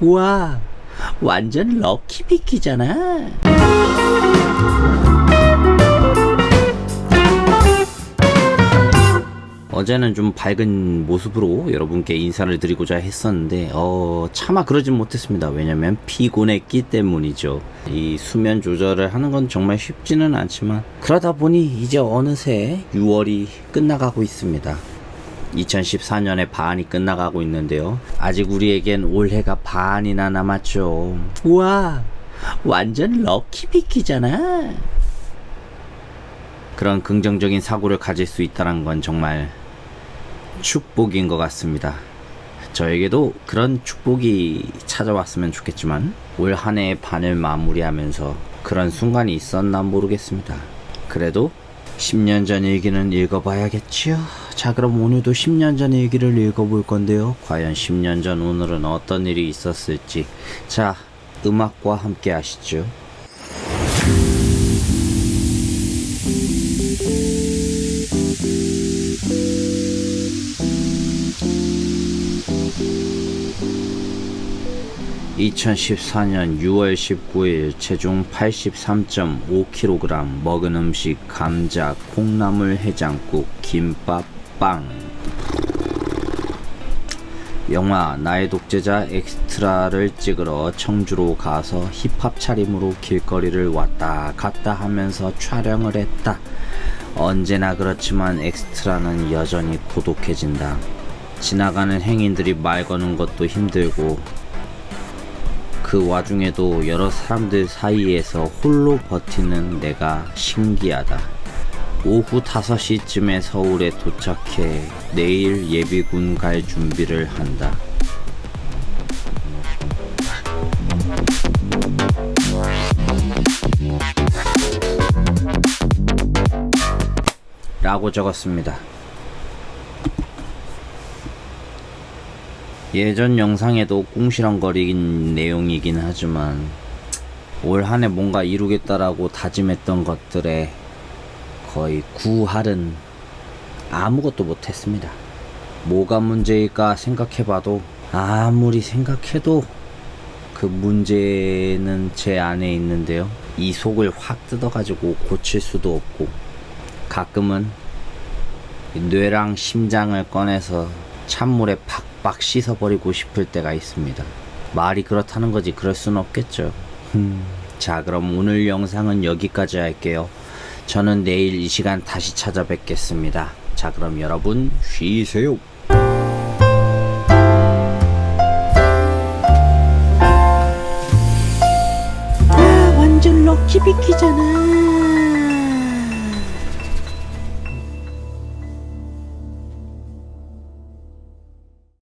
우와, 완전 럭키비키잖아. 어제는 좀 밝은 모습으로 여러분께 인사를 드리고자 했었는데, 어, 차마 그러진 못했습니다. 왜냐면 피곤했기 때문이죠. 이 수면 조절을 하는 건 정말 쉽지는 않지만, 그러다 보니 이제 어느새 6월이 끝나가고 있습니다. 2014년에 반이 끝나가고 있는데요. 아직 우리에겐 올해가 반이나 남았죠. 우와, 완전 럭키비키잖아. 그런 긍정적인 사고를 가질 수 있다는 건 정말 축복인 것 같습니다. 저에게도 그런 축복이 찾아왔으면 좋겠지만 올 한 해의 반을 마무리하면서 그런 순간이 있었나 모르겠습니다. 그래도 10년 전 일기는 읽어봐야겠지요. 자, 그럼 오늘도 10년 전 일기를 읽어볼 건데요. 과연 10년 전 오늘은 어떤 일이 있었을지. 자, 음악과 함께 하시죠. (2014년 6월 19일) 체중 (83.5kg) 먹은 음식 감자 콩나물 해장국 김밥 빵 영화 나의 독재자 엑스트라를 찍으러 청주로 가서 힙합 차림으로 길거리를 왔다 갔다 하면서 촬영을 했다. 언제나 그렇지만 엑스트라는 여전히 고독해진다. 지나가는 행인들이 말 거는 것도 힘들고 그 와중에도 여러 사람들 사이에서 홀로 버티는 내가 신기하다. 오후 5시쯤에 서울에 도착해 내일 예비군 갈 준비를 한다. 라고 적었습니다. 예전 영상에도 꽁시렁거린 내용이긴 하지만 올 한해 뭔가 이루겠다라고 다짐했던 것들에 거의 구할은 아무것도 못했습니다. 뭐가 문제일까 생각해봐도 아무리 생각해도 그 문제는 제 안에 있는데요. 이 속을 확 뜯어가지고 고칠 수도 없고 가끔은 뇌랑 심장을 꺼내서 찬물에 박박 씻어버리고 싶을 때가 있습니다. 말이 그렇다는 거지 그럴 순 없겠죠. 자 그럼 오늘 영상은 여기까지 할게요. 저는 내일 이 시간 다시 찾아뵙겠습니다. 자 그럼 여러분 쉬세요. 와 완전 럭키비키잖아.